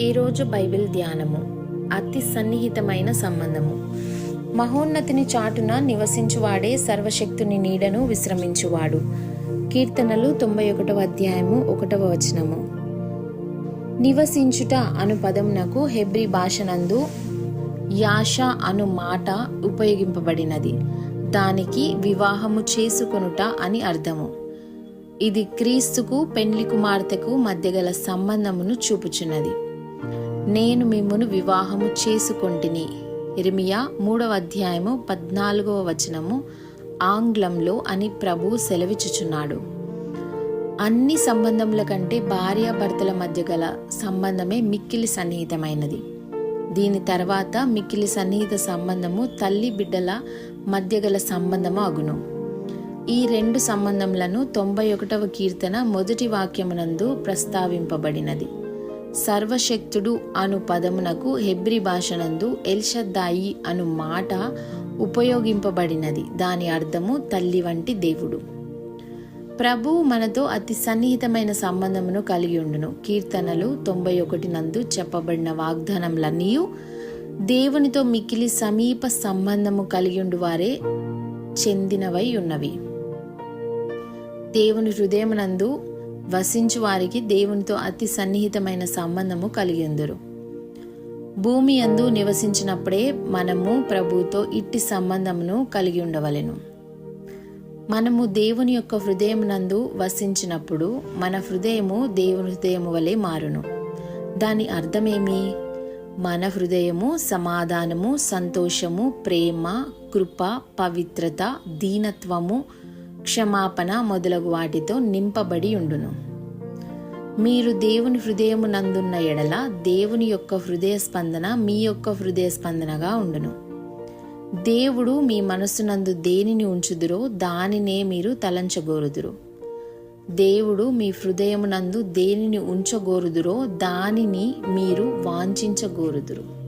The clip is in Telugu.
ఈరోజు బైబిల్ ధ్యానము. అతి సన్నిహితమైన సంబంధము. మహోన్నతిని చాటున నివసించువాడే సర్వశక్తుని నీడను విశ్రమించువాడు. కీర్తనలు తొంభై ఒకటవ అధ్యాయము ఒకటవ వచనము. నివసించుట అను పదమునకు హెబ్రి భాషనందు యాష అను మాట ఉపయోగింపబడినది. దానికి వివాహము చేసుకొనుట అని అర్థము. ఇది క్రీస్తుకు పెండ్లి కుమార్తెకు మధ్య గల సంబంధమును చూపుచున్నది. నేను మిమ్మును వివాహము చేసుకొంటిని. ఇర్మియా మూడవ అధ్యాయము పద్నాలుగవ వచనము ఆంగ్లంలో అని ప్రభు సెలవిచ్చుచున్నాడు. అన్ని సంబంధముల కంటే భార్యాభర్తల మధ్య గల సంబంధమే మిక్కిలి సన్నిహితమైనది. దీని తర్వాత మిక్కిలి సన్నిహిత సంబంధము తల్లి బిడ్డల మధ్య గల సంబంధము అగును. ఈ రెండు సంబంధములను తొంభై ఒకటవ కీర్తన మొదటి వాక్యమునందు ప్రస్తావింపబడినది. సర్వశక్తుడు అను పదమునకు హెబ్రి భాషనందు ఎల్షద్దాయి అను మాట ఉపయోగింపబడినది. దాని అర్థము తల్లి వంటి దేవుడు. ప్రభు మనతో అతి సన్నిహితమైన సంబంధమును కలిగి ఉండును. కీర్తనలు తొంభై ఒకటి నందు చెప్పబడిన వాగ్దానములన్నీ దేవునితో మిక్కిలి సమీప సంబంధము కలిగి ఉండు వారే చెందినవై ఉన్నవి. దేవుని హృదయమునందు వసించు వారికి దేవునితో అతి సన్నిహితమైన సంబంధము కలిగిందురు. భూమి అందు నివసించినప్పుడే మనము ప్రభుతో ఇట్టి సంబంధమును కలిగి ఉండవలెను. మనము దేవుని యొక్క హృదయమునందు వసించినప్పుడు మన హృదయము దేవుని హృదయము వలె మారును. దాని అర్థమేమి? మన హృదయము సమాధానము సంతోషము ప్రేమ కృప పవిత్రత దీనత్వము క్షమాపణ మొదలగు వాటితో నింపబడి ఉండును. మీరు దేవుని హృదయము నందున్న ఎడల దేవుని యొక్క హృదయ స్పందన మీ యొక్క హృదయ స్పందనగా ఉండును. దేవుడు మీ మనస్సునందు దేనిని ఉంచుదురో దానినే మీరు తలంచగోరుదురు. దేవుడు మీ హృదయమునందు దేనిని ఉంచగోరుదురో దానిని మీరు వాంఛించగోరుదురు.